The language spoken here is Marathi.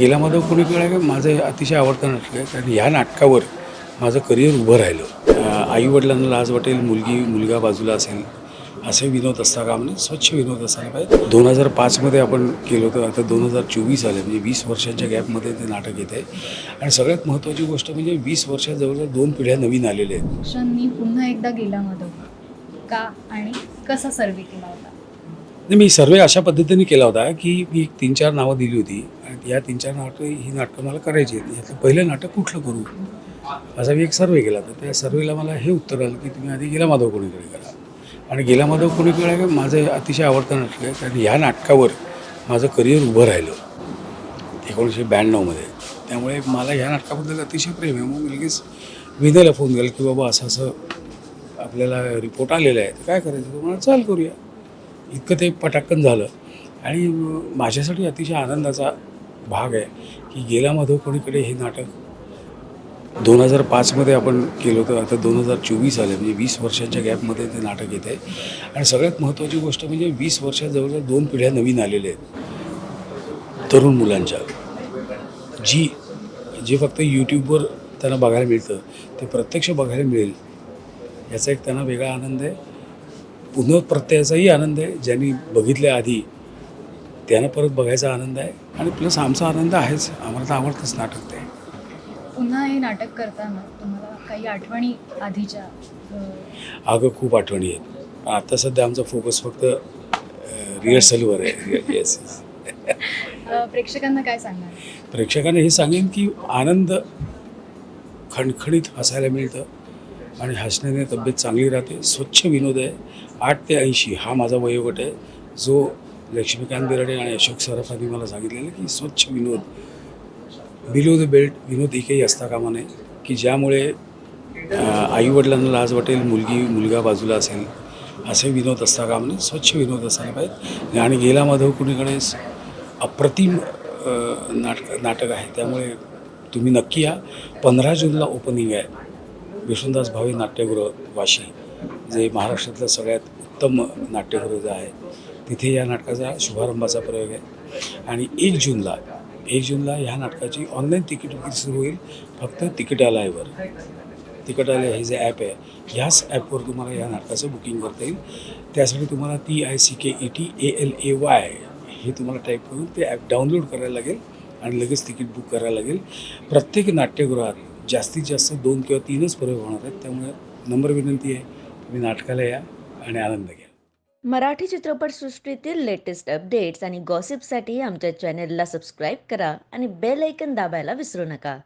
गेला माधव कुणीकडे काय माझं अतिशय आवडतं नाटक आहे कारण ह्या नाटकावर माझं करिअर उभं राहिलं. आई वडिलांना लाज वाटेल मुलगी मुलगा बाजूला असेल असे विनोद असता का म्हणजे स्वच्छ विनोद असायला पाहिजे. दोन हजार पाचमध्ये आपण केलं होतं आता दोन हजार चोवीस आले म्हणजे वीस वर्षांच्या गॅपमध्ये ते नाटक येत आहे. आणि सगळ्यात महत्त्वाची गोष्ट म्हणजे वीस वर्षात जवळजवळ दोन पिढ्या नवीन आलेल्या आहेत. मी पुन्हा एकदा गेला माधव. का आणि कसा सर्वे केला होता? मी सर्वे अशा पद्धतीने केला होता की मी एक तीन चार नावं दिली होती. आणि या तीन चार नाटकं ही नाटकं मला करायची आहेत. यातलं पहिलं नाटक कुठलं करू? असा मी एक सर्वे केला तर त्या सर्वेला मला हे उत्तर आलं की तुम्ही आधी गेला माधव कोणीकडे करा. आणि गेला माधव कोणीकडे माझं अतिशय आवडतं नाटक आहे. कारण ह्या नाटकावर माझं करिअर उभं राहिलं. एकोणीसशे ब्याण्णवमध्ये त्यामुळे मला ह्या नाटकाबद्दल अतिशय प्रेम आहे. मग लगेच विनयला फोन केला की बाबा असं असं आपल्याला रिपोर्ट आलेला आहे. तर काय करायचं? तुम्हाला चाल करूया. इतकं ते पटाक्कन झालं. आणि माझ्यासाठी अतिशय आनंदाचा भाग आहे की गेला माधव कोणीकडे हे नाटक. दोन हजार पाचमध्ये आपण केलं होतं आता दोन हजार चोवीस आलं म्हणजे वीस वर्षांच्या गॅपमध्ये ते नाटक येत आहे आणि सगळ्यात महत्त्वाची गोष्ट म्हणजे वीस वर्षात जवळजवळ दोन पिढ्या नवीन आलेल्या आहेत. तरुण मुलांच्या. जी जे फक्त यूट्यूबवर त्यांना बघायला मिळतं ते प्रत्यक्ष बघायला मिळेल. याचा एक त्यांना वेगळा आनंद आहे. पुनःप्रत्ययाचाही आनंद आहे. ज्यांनी बघितल्या आधी त्यांना परत बघायचा आनंद आहे. आणि प्लस आमचा आनंद आहेच. आम्हाला तर आवडतंच नाटक ते. पुन्हा हे नाटक करताना तुम्हाला काही आठवणी आधीच्या अगं खूप आठवणी आहेत. आता सध्या आमचा फोकस फक्त रिहर्सलवर आहे. येस प्रेक्षकांना काय सांगणार? प्रेक्षकांना हे सांगेन की आनंद खणखणीत हसायला मिळतं. आणि हसण्याने तब्येत चांगली राहते स्वच्छ विनोद आहे. आठ ते ऐंशी हा माझा वयोगट आहे. जो लक्ष्मीकांत बिराडे आणि अशोक सराफांनी मला सांगितलेलं की स्वच्छ विनोद बिलो द बेल्ट विनोद एकही असता कामा नये. की ज्यामुळे आईवडिलांना लाज वाटेल मुलगी मुलगा बाजूला असेल असे विनोद असता कामा नये. स्वच्छ विनोद असायला पाहिजे. आणि गेला माधव कुणीकडे? अप्रतिम नाटक नाटक आहे. त्यामुळे तुम्ही नक्की या. पंधरा जूनला ओपनिंग आहे. विष्णुदास भावे नाट्यगृह वाशी जे महाराष्ट्रातलं सगळ्यात उत्तम नाट्यगृह जे आहे तिथे या नाटकाचा शुभारंभाचा प्रयोग आहे. आणि एक जूनला एक जूनला ह्या नाटकाची ऑनलाईन तिकीट विक्री सुरू होईल फक्त तिकिटालयवर तिकिटालय हे जे ॲप आहे ह्याच ॲपवर तुम्हाला या नाटकाचं बुकिंग करता येईल. त्यासाठी तुम्हाला T I C K E T A L A Y हे तुम्हाला टाईप करून ते ॲप डाउनलोड करायला लागेल आणि लगेच तिकीट बुक करायला लागेल. प्रत्येक नाट्यगृहात जास्तीत जास्त दोन किंवा तीनच प्रयोग होणार आहेत. त्यामुळे नंबर विनंती आहे तुम्ही नाटकाला या आणि आनंद घ्या. मराठी चित्रपटसृष्टीतील लेटेस्ट अपडेट्स आणि गॉसिपसाठी आमच्या चॅनेलला सबस्क्राईब करा आणि बेल ऐकन दाबायला विसरू नका.